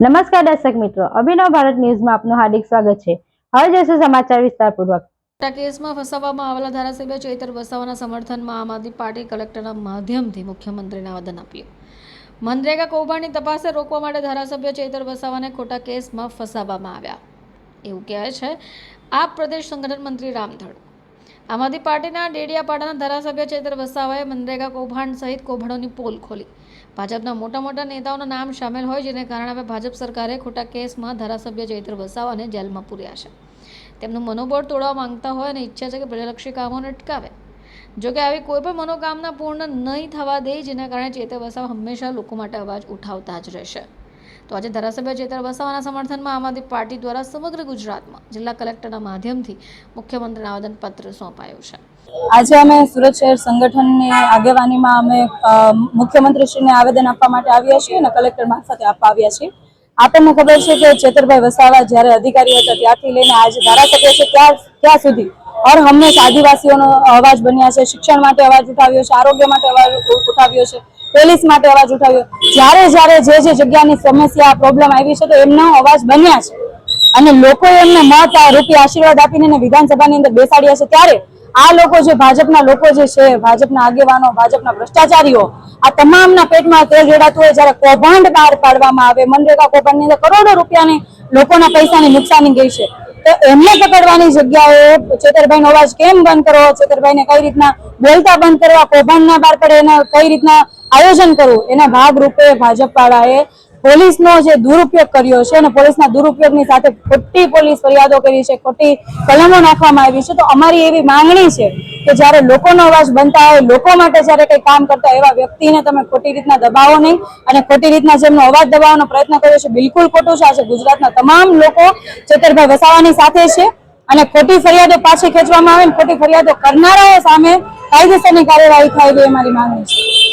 નમસ્કાર દર્શક મિત્રો, અભિનવ ભારત ન્યૂઝમાં આપનું હાર્દિક સ્વાગત છે. હવે જોઈશું સમાચાર વિસ્તારપૂર્વક. કેસમાં ફસાવવામાં આવેલા ધારાસભ્ય ચૈતર વસાવાના સમર્થનમાં આમ આદમી પાર્ટી કલેક્ટરના માધ્યમથી મુખ્યમંત્રીને આવેદન આપ્યું. મનરેગા કૌભાંડની તપાસે રોકવા માટે ધારાસભ્ય ચૈતર વસાવાને ખોટા કેસમાં ફસાવવામાં આવ્યા. એવું કહેવાય છે, આપ પ્રદેશ સંગઠન મંત્રી રામધડ આમ આદમી પાર્ટીના ડેડિયાપાડાના ધારાસભ્ય ચેતર વસાવાએ મનરેગા કૌભાંડ સહિત કૌભાંડોની પોલ ખોલી. ભાજપના મોટા મોટા નેતાઓના નામ સામેલ હોય જેને કારણે હવે ભાજપ સરકારે ખોટા કેસમાં ધારાસભ્ય ચૈત્ર વસાવાને જેલમાં પૂર્યા છે. તેમનું મનોબળ તોડવા માંગતા હોય અને ઈચ્છા છે કે પ્રજાલક્ષી કામોને અટકાવે. જોકે આવી કોઈ પણ મનોકામના પૂર્ણ નહીં થવા દે, જેના કારણે ચેતર વસાવા હંમેશા લોકો માટે અવાજ ઉઠાવતા જ રહેશે. તો આજે ધારાસભ્ય ચેતર વસાવાના સમર્થનમાં આમ આદમી પાર્ટી દ્વારા સમગ્ર ગુજરાતમાં જિલ્લા કલેક્ટરના માધ્યમથી મુખ્યમંત્રીને આવેદનપત્ર સોંપાયું છે. આજે અમે સુરત શહેર સંગઠનની આગેવાનીમાં અમે મુખ્યમંત્રીશ્રીને આવેદન આપવા માટે આવ્યા છીએ અને કલેક્ટર મારફતે આપવા આવ્યા છીએ. આપણને ખબર છે કે ચેતરભાઈ વસાવા જ્યારે અધિકારી હતા ત્યારથી લઈને આજે ધારાસભ્ય છે ત્યાં ત્યાં સુધી હર હંમેશ આદિવાસીઓનો અવાજ બન્યા છે, શિક્ષણ માટે અવાજ ઉઠાવ્યો છે, આરોગ્ય માટે અવાજ ઉઠાવ્યો છે. પોલીસ માટે અવાજ ઉઠાવ્યો. જ્યારે જ્યારે જે જે જગ્યાની સમસ્યા પ્રોબ્લેમ આવી છે તો એમનો અવાજ બન્યા છે. અને લોકોએ એમને મત રૂપિયા આશીર્વાદ આપીને વિધાનસભાની અંદર બેસાડ્યા છે. ત્યારે આ લોકો જે ભાજપના લોકો જે છે, ભાજપના આગેવાનો, ભાજપના ભ્રષ્ટાચારીઓ, આ તમામના પેટમાં તેલ રેડાતું હોય જ્યારે કૌભાંડ બહાર પાડવામાં આવે. મનરેગા કૌભાંડની અંદર કરોડો રૂપિયાની લોકોના પૈસાની નુકસાની ગઈ છે. તો એમને પકડવાની જગ્યાએ ચેતરભાઈનો અવાજ કેમ બંધ કરવો ચેતરભાઈને કઈ રીતના બોલતા બંધ કરવા? કૌભાંડ ના બહાર પડે એના કઈ રીતના આયોજન કરવું એના ભાગરૂપે ભાજપ વાળાએ પોલીસનો જે દુરુપયોગ કર્યો છે અને પોલીસના દુરુપયોગની સાથે ખોટી પોલીસ ફરિયાદો કરી છે, ખોટી કલમો નાખવામાં આવી છે, તો અમારી એવી માંગણી છે કે જ્યારે લોકોનો અવાજ બનતા હોય, લોકો માટે જ્યારે કંઈ કામ કરતા એવા વ્યક્તિને તમે ખોટી રીતના દબાવો નહીં અને ખોટી રીતના જેમનો અવાજ દબાવવાનો પ્રયત્ન કર્યો છે, બિલકુલ ખોટું છે. આજે ગુજરાતના તમામ લોકો ચેતરભાઈ વસાવાની સાથે છે અને ખોટી ફરિયાદો પાછી ખેંચવામાં આવે ખોટી ફરિયાદો કરનારાઓ સામે કાયદેસરની કાર્યવાહી થાય એવી અમારી માંગણી છે.